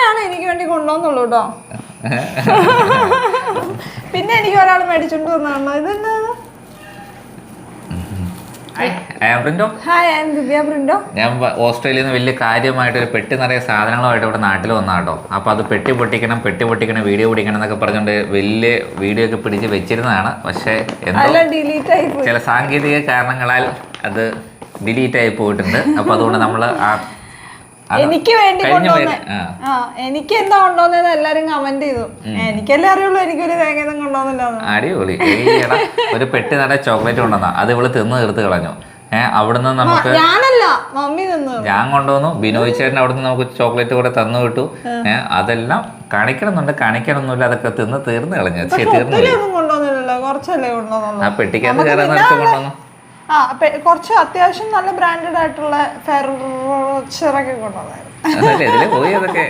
ഇത്രയാണ് എനിക്ക് വേണ്ടി കൊണ്ടുവന്നുള്ളൂ കേട്ടോ പിന്നെ എനിക്ക് ഒരാൾ മേടിച്ചോണ്ട് വന്നാണോ? ഇതെന്താ? ഞാൻ ഓസ്ട്രേലിയയിൽ നിന്ന് വലിയ കാര്യമായിട്ട് ഒരു പെട്ടി നിറയെ സാധനങ്ങളുമായിട്ട് ഇവിടെ നാട്ടിൽ വന്നാ കേട്ടോ അപ്പോൾ അത് പെട്ടി പൊട്ടിക്കണം പെട്ടി പൊട്ടിക്കണം വീഡിയോ പിടിക്കണം എന്നൊക്കെ പറഞ്ഞുകൊണ്ട് വലിയ വീഡിയോ ഒക്കെ പിടിച്ച് വെച്ചിരുന്നതാണ്. പക്ഷേ ചില സാങ്കേതിക കാരണങ്ങളാൽ അത് ഡിലീറ്റ് ആയി പോയിട്ടുണ്ട്. അപ്പോൾ അതുകൊണ്ട് നമ്മൾ ആ എനിക്ക് വേണ്ടി കൊണ്ടുവന്നേ ആ. എനിക്ക് എന്താ കൊണ്ടുവന്നെന്ന് എല്ലാരും കമന്റ് ചെയ്തു. എനിക്കല്ലേ അറിയുള്ളൂ എനിക്കൊരു തേങ്ങയൊന്നും കൊണ്ടുവന്നില്ല അടിപൊളി. ഒരു പെട്ടി നിറയെ ചോക്ലേറ്റ് കൊണ്ടുവന്ന. അത് ഇവൾ തിന്ന് തീർത്ത് കളഞ്ഞു. ഏഹ് അവിടുന്ന് നമുക്ക് ഞാനല്ല മമ്മി തന്നു ഞാൻ കൊണ്ടുവന്നു. ബിനോയ് ചേട്ടൻ അവിടുന്ന് നമുക്ക് ചോക്ലേറ്റ് കൂടെ തന്നു കിട്ടു ഏഹ് അതെല്ലാം കാണിക്കണമെന്നുണ്ട്. കാണിക്കണമെന്നില്ല അതൊക്കെ തിന്ന് തീർന്നു കളഞ്ഞു. തീർന്നു ആ പെട്ടിക്കകത്ത് കയറാൻ കൊണ്ടുവന്നു. ആ കുറച്ച് അത്യാവശ്യം നല്ല ബ്രാൻഡഡ് ആയിട്ടുള്ള ഫെറോച്ചറൊക്കെ കൊണ്ടുവന്നായിരുന്നു. അതൊക്കെ.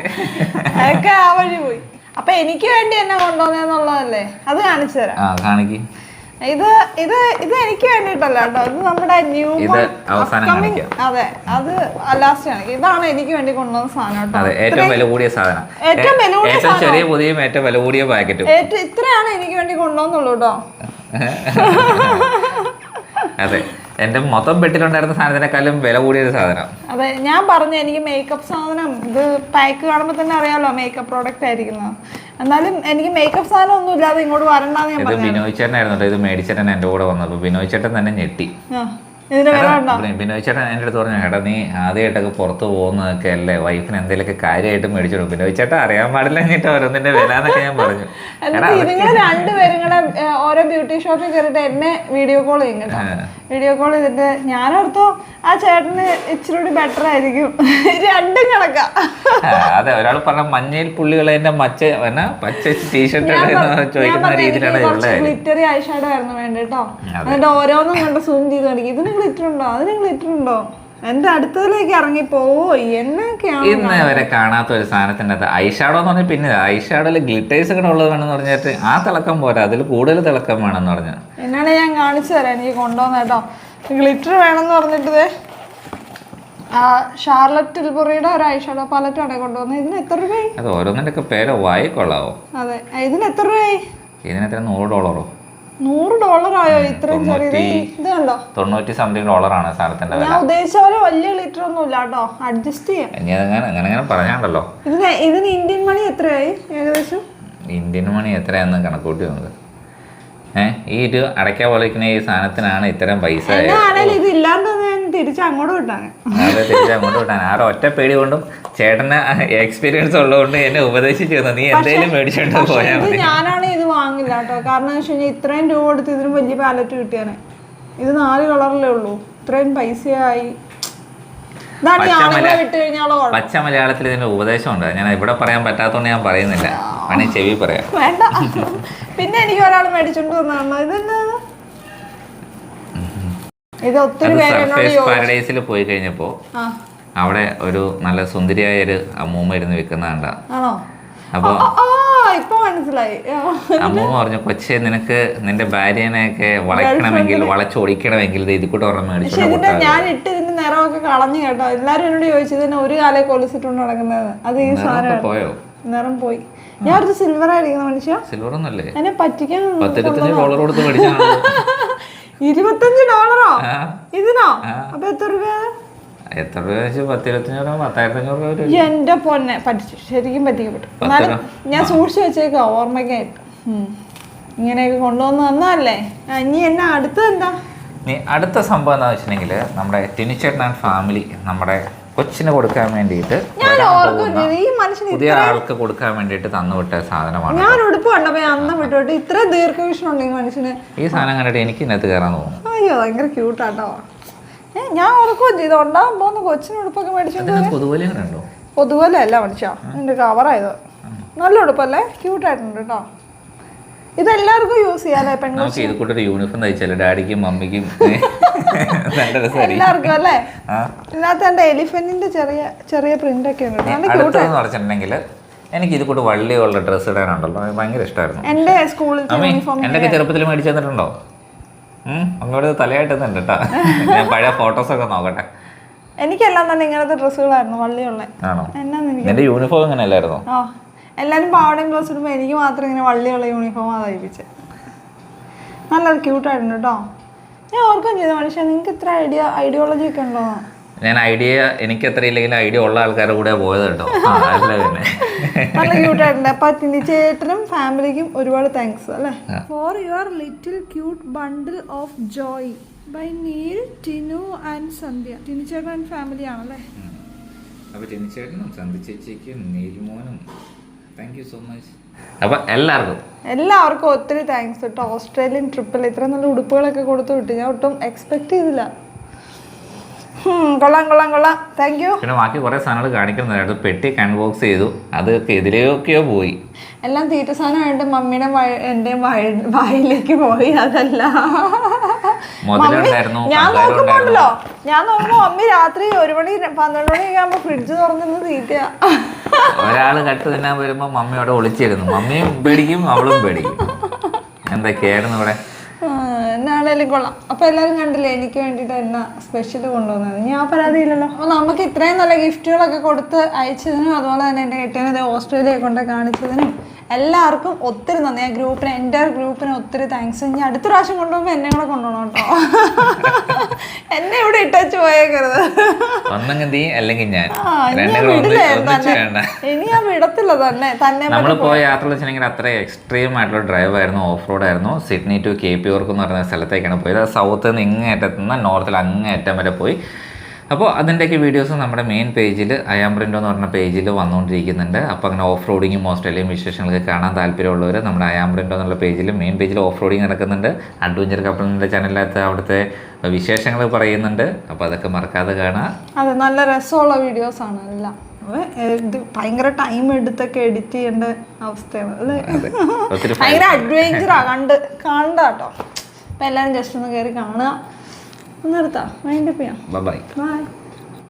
ആ വഴി പോയി. അപ്പൊ എനിക്ക് വേണ്ടി എന്നെ കൊണ്ടുവന്നെന്നുള്ളതല്ലേ? അത് കാണിച്ചു തരാം. ഇത് ഇത് ഇത് എനിക്ക് വേണ്ടിയിട്ടല്ല കേട്ടോ. ഇത് നമ്മുടെ ന്യൂ അവസാനം അതെ അത് ലാസ്റ്റ് ആണ്. ഇതാണ് എനിക്ക് വേണ്ടി കൊണ്ടുവന്ന സാധനം കേട്ടോ. ഏറ്റവും വില കൂടിയ സാധനം. ഏറ്റവും വില കൂടിയ ചെറിയ പുതിയ ഏറ്റവും വില കൂടിയ പാക്കറ്റും ഇത്രയാണ് എനിക്ക് വേണ്ടി കൊണ്ടുവന്നുള്ളൂ കേട്ടോ. അതെ. എന്റെ മൊത്തം ബെട്ടിലുണ്ടായിരുന്ന സാധനത്തിനേക്കാളും വില കൂടിയ ഒരു സാധനം. അതെ ഞാൻ പറഞ്ഞു എനിക്ക് മേക്കപ്പ് സാധനം ഇത് പാക്ക് കാണുമ്പോൾ തന്നെ അറിയാലോ മേക്കപ്പ് പ്രോഡക്റ്റ് ആയിരിക്കുന്നത് എന്നാലും എനിക്ക് മേക്കപ്പ് സാധനം ഒന്നും ഇല്ലാതെ ഇങ്ങോട്ട് വരണ്ടെന്ന് ഞാൻ ഇത് ബിനോയ് ചേട്ടനായിരുന്നു. ഇത് മേടിച്ചേട്ടൻ എന്റെ കൂടെ വന്നപ്പോൾ ബിനോയ് ചേട്ടൻ തന്നെ ഞെട്ടി. ബിനോയ് ചേട്ടൻ എന്റെ അടുത്ത് പറഞ്ഞു എടാ നീ ആദ്യമായിട്ടൊക്കെ പുറത്ത് പോകുന്നതൊക്കെ അല്ലേ? വൈഫിന് എന്തെങ്കിലുമൊക്കെ കാര്യമായിട്ട് മേടിച്ചു കൊടുക്കും. ബിനോയ് ചേട്ടൻ അറിയാൻ പാടില്ല എന്നിട്ട് ഓരോന്നിന്റെ വില എന്നൊക്കെ ഞാൻ പറഞ്ഞു. നിങ്ങൾ രണ്ടുപേരും കൂടെ ഓരോ ബ്യൂട്ടി ഷോപ്പിൽ കയറിയിട്ട് എന്നെ വീഡിയോ കോൾ ചെയ്യും കേട്ടോ വീഡിയോ കോൾ ചെയ്തിട്ട് ഞാനോർത്തോ ആ ചേട്ടന് ഇച്ചിരി കൂടി ബെറ്റർ ആയിരിക്കും. രണ്ടും കണക്കാ. അതെ ഒരാൾ പറഞ്ഞ മഞ്ഞയിൽ പുള്ളികളെ മച്ച എന്നാ പച്ച ടീഷർട്ട് ചോദിക്കുന്ന രീതിയിലാണ് ഗ്ലിറ്ററി ഐഷാഡോ ആയിരുന്നു വേണ്ട കേട്ടോ എന്നിട്ട് ഓരോന്നും കണ്ട് സൂം ചെയ്ത് കാണിക്കും. ഇതിന് ഗ്ലിറ്റർ ഉണ്ടോ? അതിന് ഗ്ലിറ്റർ ഉണ്ടോ? എന്റെ അടുത്തതിലേക്ക് ഇറങ്ങി പോവോ എന്നൊക്കെയാണ് ഇന്ന് വരെ കാണാത്ത ഒരു സാധനത്തിന്റെ അത് ഐഷാഡോ എന്ന് പറഞ്ഞാൽ പിന്നെ ഐഷാഡോയിൽ ഗ്ലിറ്റേഴ്സ് ഒക്കെ ഉള്ളത് വേണമെന്ന് പറഞ്ഞിട്ട് ആ തിളക്കം പോരാ. അതിൽ കൂടുതൽ തിളക്കം വേണമെന്ന് പറഞ്ഞു. എന്നാണ് ഞാൻ കാണിച്ചു തരാം. എനിക്ക് കൊണ്ടുവന്ന കേട്ടോ. ഗ്ലിറ്റർ വേണമെന്ന് പറഞ്ഞിട്ട് ഷാർലറ്റ് ടിൽബുറിയുടെ ഒരു ഐഷാഡോ പാലറ്റ് അവിടെ കൊണ്ടുവന്നത്. ഇതിന് എത്ര രൂപയായി? അത് ഓരോന്നിന്റെ ഒക്കെ പേര് വായിക്കൊള്ളാവോ അതെ. ഇതിന് എത്ര രൂപയായി? ഇതിനെത്ര നൂറ് ഡോളറോ നൂറ് ഡോളർ ആയോ ഇത്രയും ചെറിയത് ഇത്? കണ്ടോ? തൊണ്ണൂറ്റി സംതിങ് ഡോളറാണ് സാധനത്തിന്റെ വില. ഞാൻ ഉദ്ദേശിച്ച പോലെ വലിയ ഗ്ലിറ്റർ ഒന്നും ഇല്ല കേട്ടോ. അഡ്ജസ്റ്റ് ചെയ്യാം. അങ്ങനെ അങ്ങനെ പറഞ്ഞാണ്ടല്ലോ ഇതിന് ഇതിന് ഇന്ത്യൻ മണി എത്രയായി ഏകദേശം? ഇന്ത്യൻ മണി എത്രയാന്ന് കണക്കൂട്ടി വന്നത് ഏഹ് ഈ ഒരു അടയ്ക്ക പോലെ ഈ സാധനത്തിനാണ് ഇത്തരം പൈസ ആരോ ഇത് ഇല്ലാണ്ട് വിട്ടാണ് അത് ആ ഒറ്റ പേടി കൊണ്ടും ചേട്ടന് എക്സ്പീരിയൻസ് ഉള്ളതുകൊണ്ട് എന്നെ ഉപദേശിച്ചു തന്നു നീ എന്തേലും മേടിച്ചോണ്ട് പോയാൽ മതി. ഞാനാണ് ഇത് വാങ്ങില്ല കേട്ടോ. കാരണം വെച്ച് കഴിഞ്ഞാൽ ഇത്രയും രൂപ കൊടുത്ത് ഇതിനും വലിയ പാലറ്റ് കിട്ടിയാണ് ഇത് നാല് കളറിലേ ഉള്ളൂ. ഇത്രയും പൈസയായി ഇതാണ് ഈ ആണുങ്ങളെ വിട്ട് കഴിഞ്ഞാലോ കുഴപ്പം പച്ച മലയാളത്തിൽ ഇതിന്റെ ഉപദേശമുണ്ട്. ഞാൻ ഇവിടെ പറയാൻ പറ്റാത്തതുകൊണ്ട് ഞാൻ പറയുന്നില്ല. വേണേ ചെവി പറയാം. വേണ്ട. പിന്നെ എനിക്ക് ഒരാൾ മേടിച്ചോണ്ട് ഇതെന്നാ ഇത് ഒത്തിരി പാരഡൈസിൽ പോയി കഴിഞ്ഞപ്പോ അവിടെ ഒരു നല്ല സുന്ദരിയായ ഒരു അമ്മൂമ്മ ഇരുന്ന് വിൽക്കുന്ന കണ്ട. ഇപ്പൊ മനസ്സിലായി. അമ്മൂമ്മ പറഞ്ഞു കൊച്ചെ നിനക്ക് നിന്റെ ഭാര്യനെയൊക്കെ വളയ്ക്കണമെങ്കിൽ വളച്ചൊടിക്കണമെങ്കിൽ ഇത് ഇതിക്കൂട്ട് ഓർമ്മ മേടിച്ചു ഞാൻ ഇട്ട് നിറമൊക്കെ കളഞ്ഞു കേട്ടോ. എല്ലാരും എന്നോട് ചോദിച്ചത് ഒരു കാലേ കൊലിച്ചിട്ടുണ്ട് നടക്കുന്നത്? അത് ഈ സാധനം പോയോ? നിറം പോയി. ഞാൻ ഒരു സിൽവർ ആയിരിക്കുന്ന മനുഷ്യ. സിൽവർ ഒന്നല്ലേ എന്നെ പറ്റിക്കാൻ ഡോളർ കൊടുത്ത് ഇരുപത്തഞ്ച് ഡോളറോ ഇതിനോ? അപ്പൊ എത്ര രൂപ എത്ര രൂപ പത്തിരുപത്തഞ്ഞൂറ് എന്റെ പൊന്നെ പറ്റിച്ചു ശരിക്കും പറ്റിക്കപ്പെട്ടു. എന്നാലും ഞാൻ സൂക്ഷിച്ചു വെച്ചേക്കോ ഓർമ്മയ്ക്കായിട്ട്. ഇങ്ങനെയൊക്കെ കൊണ്ടുവന്ന് തന്നല്ലേ ആ, ഇനി എന്നാ അടുത്തത് എന്താ നീ അടുത്ത സംഭവം എന്താ വെച്ചിട്ടുണ്ടെങ്കിൽ നമ്മുടെ ടിനിച്ചേട്ടൻ ആൻഡ് ഫാമിലി നമ്മുടെ കൊച്ചിന് കൊടുക്കാൻ വേണ്ടിയിട്ട് പുതിയ ആൾക്ക് കൊടുക്കാൻ വേണ്ടിയിട്ട് തന്നുവിട്ട സാധനമാണ് ഞാൻ ഉടുപ്പ് കണ്ടപ്പോ അന്ന് വിട്ടോട്ട് ഇത്ര ദീർഘവീക്ഷണം ഈ മനുഷ്യന്. ഈ സാധനം കണ്ടിട്ട് എനിക്ക് ഇതിനകത്ത് കയറാൻ തോന്നുന്നു. അയ്യോ ഭയങ്കര ക്യൂട്ടാട്ടോ ഞാൻ ഓർക്കുകയും ചെയ്തു. ഉണ്ടാകാൻ പോകുന്ന കൊച്ചിന് ഉടുപ്പൊക്കെ കൂടെ ഉണ്ടോ? പൊതുപോലെ അല്ല മനുഷ്യ എന്റെ കവറായത് നല്ല ഉടുപ്പല്ലേ? ക്യൂട്ടായിട്ടുണ്ട് കേട്ടോ. ഇതെല്ലാവർക്കും യൂസ് പെൺകുട്ടി? നമുക്ക് ഇത് കൂട്ടൊരു യൂണിഫോം തയ്ച്ചാലോ? ഡാഡിക്കും മമ്മിക്കും. എല്ലാവർക്കും അല്ലേ? ഇതിനകത്ത് എന്റെ എലിഫന്റിന്റെ ചെറിയ ചെറിയ പ്രിന്റ് ഒക്കെ ഉണ്ട്. അടുത്തതെന്ന് പറഞ്ഞിട്ടുണ്ടെങ്കിൽ എനിക്ക് ഇത് കൂട്ട് വള്ളിയുള്ള ഡ്രസ്സ് ഇടാനുണ്ടല്ലോ. ഭയങ്കര ഇഷ്ടമായിരുന്നു. എന്റെ സ്കൂളിൽ എന്റെ ചെറുപ്പത്തിൽ മേടിച്ചു തന്നിട്ടുണ്ടോ? അങ്ങോട്ട് തലയായിട്ട് കേട്ടോ. ഞാൻ പഴയ ഫോട്ടോസ് ഒക്കെ നോക്കട്ടെ. എനിക്കെല്ലാം തന്നെ ഇങ്ങനത്തെ ഡ്രസ്സുകളായിരുന്നു വള്ളിയുള്ള. എനിക്ക് നിന്റെ യൂണിഫോം ഇങ്ങനെ അല്ലായിരുന്നോ എല്ലാവരും പാവടയും ക്ലോസ് ഇടുമ്പോൾ എനിക്ക് മാത്രം ഇങ്ങനെ വള്ളിയുള്ള യൂണിഫോമാണ് തയ്പ്പിച്ചത് നല്ല ക്യൂട്ടായിട്ടുണ്ട് കേട്ടോ ഞാൻ ഓർക്കുകയും ചെയ്തു മനുഷ്യ നിങ്ങൾക്ക് ഇത്ര ഐഡിയ ഐഡിയോളജി ഒക്കെ ഉണ്ടോ? ഞാൻ ഐഡിയ എനിക്ക് അത്ര ഇല്ലെങ്കിലും ഐഡിയ ഉള്ള ആൾക്കാരുടെ കൂടെ പോയത് കേട്ടോ. നല്ല ക്യൂട്ടായിട്ടുണ്ട് അപ്പൊ ചേട്ടനും ഫാമിലിക്കും ഒരുപാട് താങ്ക്സ് അല്ലേ? For your little cute bundle of joy by Neel Tinu and Sandhya Tini ചേട്ടൻ ആൻഡ് ഫാമിലി ആണല്ലേ? അപ്പൊ ചേച്ചിക്കും സന്ധിച്ചേച്ചിക്കും നീൽമോനും താങ്ക് യു സോ മച്ച് അപ്പൊ എല്ലാവർക്കും. എല്ലാവർക്കും ഒത്തിരി താങ്ക്സ് കേട്ടോ ഓസ്ട്രേലിയൻ ട്രിപ്പിൽ ഇത്ര നല്ല ഉടുപ്പുകളൊക്കെ കൊടുത്തു വിട്ടു. ഞാൻ ഒട്ടും എക്സ്പെക്ട് ചെയ്തില്ല. കൊള്ളാം കൊള്ളാം കൊള്ളാം. താങ്ക് യു പിന്നെ ബാക്കി കുറെ സാധനങ്ങൾ കാണിക്കുന്നുണ്ടായിരുന്നു പെട്ടി കൺബോക്സ് ചെയ്തു. അതൊക്കെ എതിലെയൊക്കെയോ പോയി. എല്ലാം തീറ്റ സാധനമായിട്ട് മമ്മിയുടെ എന്റെ വയ- വായിലേക്ക് പോയി. അതല്ല. ഞാൻ നോക്കുമ്പോണ്ടല്ലോ. ഞാൻ നോക്കുമ്പോ മമ്മി രാത്രി ഒരു മണി പന്ത്രണ്ട് മണിയൊക്കെ ആകുമ്പോ ഫ്രിഡ്ജ് തുറന്നിന്ന് തീറ്റയാ. ഒരാൾ കട്ട് തിന്നാൻ വരുമ്പോ മമ്മി അവിടെ ഒളിച്ചിരുന്നു. മമ്മിയും പേടിക്കും അവളും പേടിക്കും. എന്തൊക്കെയായിരുന്നു ഇവിടെ? എന്നാണേലും കൊള്ളാം. അപ്പൊ എല്ലാരും കണ്ടില്ലേ എനിക്ക് വേണ്ടിട്ട് എന്നാ സ്പെഷ്യൽ കൊണ്ടുവന്നത്? ഞാൻ പരാതിയില്ലല്ലോ. അപ്പൊ നമുക്ക് ഇത്രയും നല്ല ഗിഫ്റ്റുകളൊക്കെ കൊടുത്ത് അയച്ചതിനും അതുപോലെ തന്നെ എന്റെ കെട്ടിയനെ ഓസ്ട്രേലിയ കൊണ്ട് കാണിച്ചതിനും എല്ലാവർക്കും ഒത്തിരി നന്ദി. ആ ഗ്രൂപ്പിന് എന്റെ ഗ്രൂപ്പിന് ഒത്തിരി താങ്ക്സ് ഇനി അടുത്ത പ്രാവശ്യം കൊണ്ടുപോകുമ്പോൾ എന്നെ കൂടെ കൊണ്ടുപോകണം കേട്ടോ. എന്നെ ഇവിടെ ഇട്ടച്ച് പോയേക്കരുത്. അല്ലെങ്കിൽ ഞാൻ. ഇനി ഞാൻ. ഇനി വിടത്തില്ല തന്നെ. തന്നെ നമ്മൾ പോയ യാത്ര വെച്ചിട്ടുണ്ടെങ്കിൽ അത്ര എക്സ്ട്രീം ആയിട്ടുള്ള ഡ്രൈവ് ആയിരുന്നു ഓഫ് റോഡ് ആയിരുന്നു. സിഡ്നി ടു കെ പി ഓർക്ക് എന്ന് പറയുന്ന സ്ഥലത്തേക്കാണ് പോയത്. സൗത്ത് നിന്ന് ഇങ്ങേറ്റത്തുനിന്ന് നോർത്തിൽ അങ്ങേറ്റം വരെ പോയി. അപ്പോൾ അതിന്റെയൊക്കെ വീഡിയോസ് നമ്മുടെ മെയിൻ പേജിൽ അയാംബ്രിൻഡോ എന്ന് പറഞ്ഞ പേജിൽ വന്നുകൊണ്ടിരിക്കുന്നുണ്ട് അപ്പോൾ അങ്ങനെ ഓഫ് റോഡിങ്ങും ഓസ്ട്രേലിയൻ വിശേഷങ്ങളൊക്കെ കാണാൻ താല്പര്യമുള്ളവർ നമ്മുടെ അയാംബ്രിൻഡോ എന്നുള്ള പേജിൽ മെയിൻ പേജിൽ ഓഫ് റോഡിങ് നടക്കുന്നുണ്ട് അഡ്വഞ്ചർ കപ്പലിന്റെ ചാനലിനകത്ത് അവിടുത്തെ വിശേഷങ്ങൾ പറയുന്നുണ്ട്. അപ്പോൾ അതൊക്കെ മറക്കാതെ കാണാം. അതെ നല്ല രസമുള്ള വീഡിയോസ് ആണ് എല്ലാം. ഇത് ഭയങ്കര ടൈം എടുത്തൊക്കെ എഡിറ്റ് ചെയ്യേണ്ട അവസ്ഥയാണ്. അല്ലേ? ഭയങ്കര അഡ്വഞ്ചറാണ് കണ്ട് കാണണ്ട കേട്ടോ അപ്പൊ എല്ലാരും ജസ്റ്റ് ഒന്ന് കയറി കാണുക. നിർത്താം. മൈൻഡപ്പ് ചെയ്യാം. Bye bye